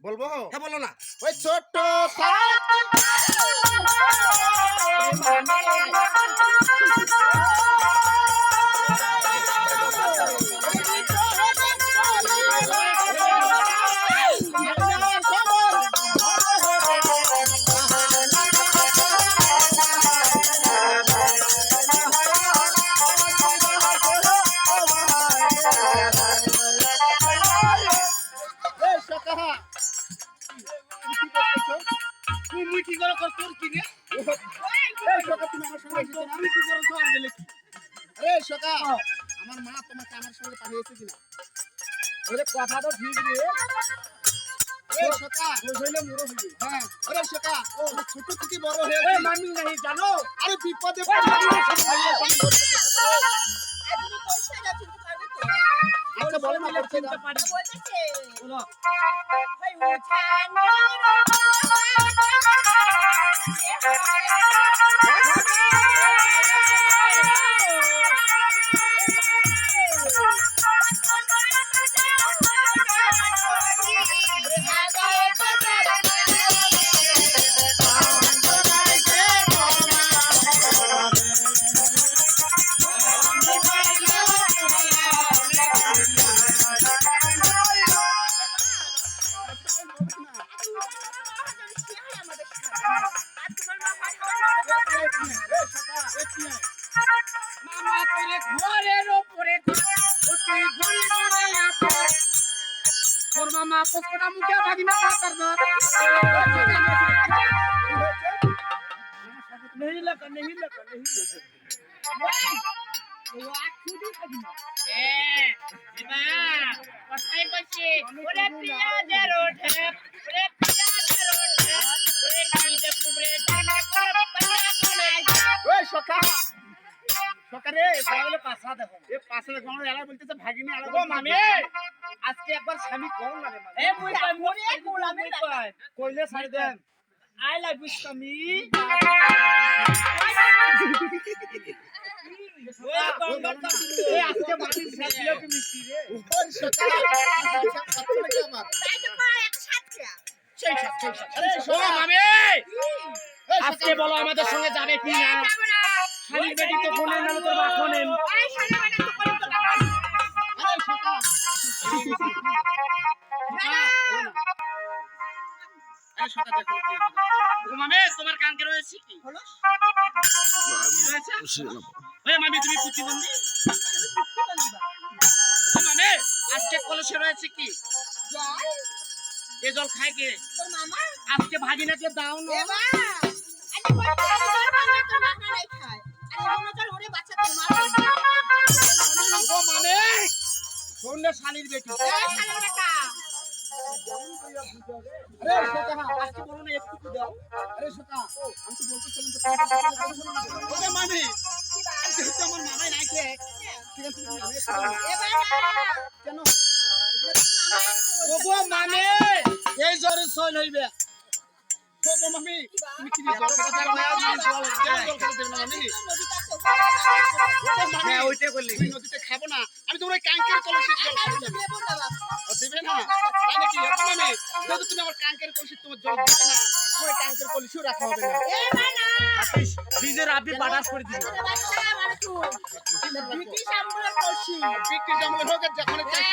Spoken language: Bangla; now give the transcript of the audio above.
বলব? হ্যাঁ বলো না। ওই ছোট কি করে কর তোর কি করে তোর গেলে কি আরে সকা আমার মা তোমাকে আমার সঙ্গে ঠিক হ্যাঁ ছোট থেকে বড় হয়ে জানো আরে বিপদে ให้หูแทนน้อง তোরে ঘরের উপরে অতি ঘরে ঘরে আপন তোর মামা পকড়া মুখে ভাগিনা পাতার ধর नहीं लगा नहीं लगा नहीं लगा কথাই কইছি ওরে পিয়াজের ওঠে ওরে পিয়াজের সকা রে দেখো এ পাশে কোন এলা বলতেছে ভাগিনী এলা ও মামি। আজকে একবার স্বামী করো না রে মামি? এ মুই কই মুই গোলামি কই? কইলে ছাড়ি দেন। আই লাভ ইউ স্বামী। ওই গঙ্গা এ আজকে মামি ছেলে মিষ্টি রে? ওই সকা আমার তাই তো কয় একসাথে সেই সাথ সেই সাথ আরে শোনো মামি! আজকে বলো আমাদের সঙ্গে যাবে কি না যাব বেটি তো ফোনে না তো বা ফোনে আরে শালা মানে তো কই তো না আরে সকা আরে সকা দেখো ও মামি তোমার কানকে রয়েছে কি? হলো রয়েছে? ওই মামি তুমি প্রতিবন্ধী? ও আজকে কলসে রয়েছে কি? জল? এ জল খায় কে? তোর মামা? আজকে ভাগিনাকে দাও না। জল বাংলা তোর ও মামি শালির বেটি। এ শালা বেটা। আরে সকা আজকে বলো না একটু দাও। আরে সকা আমি তো বলতেছিলাম তো ওরে মামি কি বা আমার মামাই রাখে ঠিক আছে তুমি নামে কেন? ওগো মামি এই জ্বরে সইল হইবে। খাব না আমি তোমার ওই কাঙ্কের কলসির জল খাব না ও না তাই নাকি ওগো মামি যদি তুমি আমার কাঙ্কের কলসি তোমার জল দিবে না ওই কাঙ্কের কলসিও রাখা হবে না নিজের আপনি বাটাস করে দিবি বিক্রি জঙ্গল হোক যখন চাই